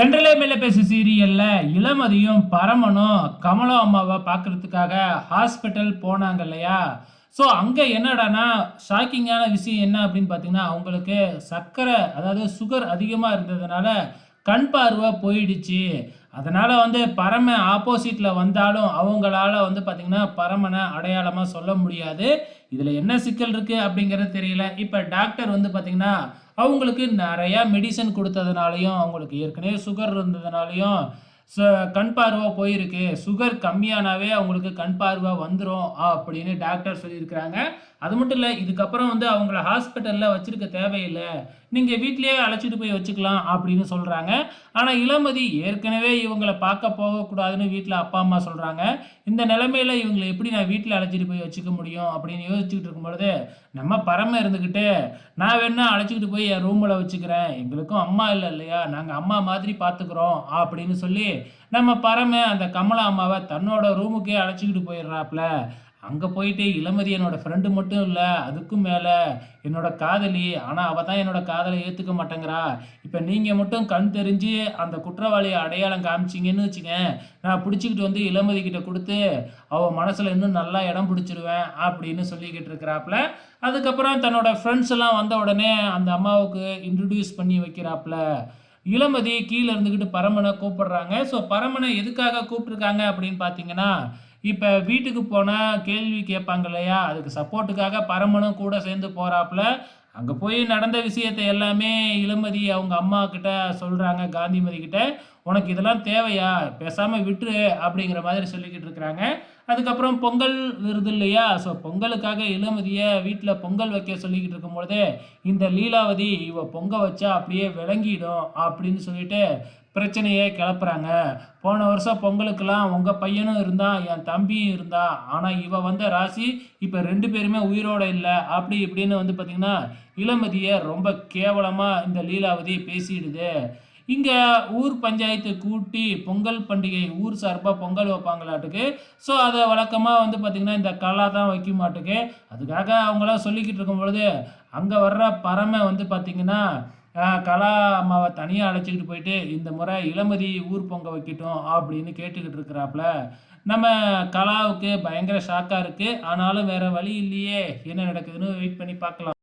சென்ட்ரலே மேல பேசு சீரியல்ல இளமதியும் பரமனும் கமலம் அம்மாவை பார்க்கறதுக்காக ஹாஸ்பிட்டல் போனாங்க இல்லையா? ஸோ அங்கே என்னடானா ஷாக்கிங்கான விஷயம் என்ன அப்படின்னு பார்த்தீங்கன்னா அவங்களுக்கு சர்க்கரை அதாவது சுகர் அதிகமாக இருந்ததுனால கண் பார்வை போயிடுச்சு. அதனால் வந்து பரம ஆப்போசிட்டில் வந்தாலும் அவங்களால வந்து பார்த்திங்கன்னா பரமனை அடையாளமாக சொல்ல முடியாது. இதில் என்ன சிக்கல் இருக்குது அப்படிங்கிறது தெரியல. இப்போ டாக்டர் வந்து பார்த்திங்கன்னா அவங்களுக்கு நிறையா மெடிசன் கொடுத்ததுனாலையும் அவங்களுக்கு ஏற்கனவே சுகர் இருந்ததுனாலையும் கண் பார்வை போயிருக்கு. சுகர் கம்மியானாவே அவங்களுக்கு கண் பார்வை வந்துடும் அப்படின்னு டாக்டர் சொல்லியிருக்கிறாங்க. அது மட்டும் இல்லை இதுக்கப்புறம் வந்து அவங்கள ஹாஸ்பிட்டலில் வச்சுருக்க தேவையில்லை. நீங்கள் வீட்டிலேயே அழைச்சிட்டு போய் வச்சுக்கலாம் அப்படின்னு சொல்கிறாங்க ஆனால் இளமதி ஏற்கனவே இவங்களை பார்க்க போகக்கூடாதுன்னு வீட்டில் அப்பா அம்மா சொல்கிறாங்க இந்த நிலமையில் இவங்களை எப்படி நான் வீட்டில் அழைச்சிட்டு போய் வச்சுக்க முடியும் அப்படின்னு யோசிச்சுக்கிட்டு இருக்கும் பொழுது நம்ம பரம இருந்துக்கிட்டு நான் வேணா அழைச்சிக்கிட்டு போய் என் ரூமில் வச்சுக்கிறேன். எங்களுக்கும் அம்மா இல்லை இல்லையா? நாங்கள் அம்மா மாதிரி பார்த்துக்குறோம் அப்படின்னு சொல்லி நம்ம பரம அந்த கமலா அம்மாவை தன்னோட ரூமுக்கே அழைச்சிக்கிட்டு போயிடுறாப்புல. அங்கே போயிட்டு இளமதி என்னோட ஃப்ரெண்டு மட்டும் இல்லை அதுக்கும் மேலே என்னோட காதலி. ஆனால் அவள் தான் என்னோட காதலை ஏற்றுக்க மாட்டேங்கிறா. இப்போ நீங்கள் மட்டும் கண் தெரிஞ்சு அந்த குற்றவாளியை அடையாளம் காமிச்சிங்கன்னு வச்சுங்க நான் பிடிச்சிக்கிட்டு வந்து இளமதி கிட்ட கொடுத்து அவள் மனசில் இன்னும் நல்லா இடம் பிடிச்சிருவேன் அப்படின்னு சொல்லிக்கிட்டு இருக்கிறாப்புல. அதுக்கப்புறம் தன்னோட ஃப்ரெண்ட்ஸ் எல்லாம் வந்த உடனே அந்த அம்மாவுக்கு இன்ட்ரடியூஸ் பண்ணி வைக்கிறாப்புல. இளமதி கீழே இருந்துக்கிட்டு பரமனை கூப்பிடுறாங்க. ஸோ பரமனை எதுக்காக கூப்பிட்ருக்காங்க அப்படின்னு பார்த்தீங்கன்னா இப்போ வீட்டுக்கு போனால் கேள்வி கேட்பாங்க இல்லையா? அதுக்கு சப்போர்ட்டுக்காக பரமனும் கூட சேர்ந்து போகிறாப்புல அங்கே போய் நடந்த விஷயத்தை எல்லாமே இளமதி அவங்க அம்மா கிட்ட சொல்கிறாங்க காந்திமதி கிட்ட. உனக்கு இதெல்லாம் தேவையா? பேசாமல் விட்டுரு அப்படிங்கிற மாதிரி சொல்லிக்கிட்டு இருக்கிறாங்க. அதுக்கப்புறம் பொங்கல் வருது இல்லையா? ஸோ பொங்கலுக்காக இளமதியை வீட்டில் பொங்கல் வைக்க சொல்லிக்கிட்டு இருக்கும்பொழுதே இந்த லீலாவதி இவ பொங்க வச்சா அப்படியே விளங்கிடும் அப்படின்னு சொல்லிட்டு பிரச்சனையே கிளப்புறாங்க. போன வருஷம் பொங்கலுக்கெல்லாம் உங்கள் பையனும் இருந்தான் என் தம்பியும் இருந்தான் ஆனால் இவ வந்த ராசி இப்போ ரெண்டு பேருமே உயிரோட இல்லை. அப்படி இப்படின்னு வந்து பார்த்திங்கன்னா இளமதியை ரொம்ப கேவலமாக இந்த லீலாவதி பேசிடுது. இங்கே ஊர் பஞ்சாயத்து கூட்டி பொங்கல் பண்டிகை ஊர் சார்பாக பொங்கல் வைப்பாங்களாட்டுக்கு. ஸோ அதை வழக்கமாக வந்து பார்த்திங்கன்னா இந்த கலா தான் வைக்க மாட்டுக்கு. அதுக்காக அவங்களாம் சொல்லிக்கிட்டு இருக்கும் பொழுது அங்கே வர்ற பறமை வந்து பார்த்திங்கன்னா கலா அம்மாவை தனியாக அழைச்சிக்கிட்டு போயிட்டு இந்த முறை இளமதி ஊர் பொங்க வைக்கட்டும் அப்படின்னு கேட்டுக்கிட்டு இருக்கிறாப்புல. நம்ம கலாவுக்கு பயங்கர ஷாக்காக இருக்குது ஆனாலும் வேறு வழி இல்லையே. என்ன நடக்குதுன்னு வெயிட் பண்ணி பார்க்கலாம்.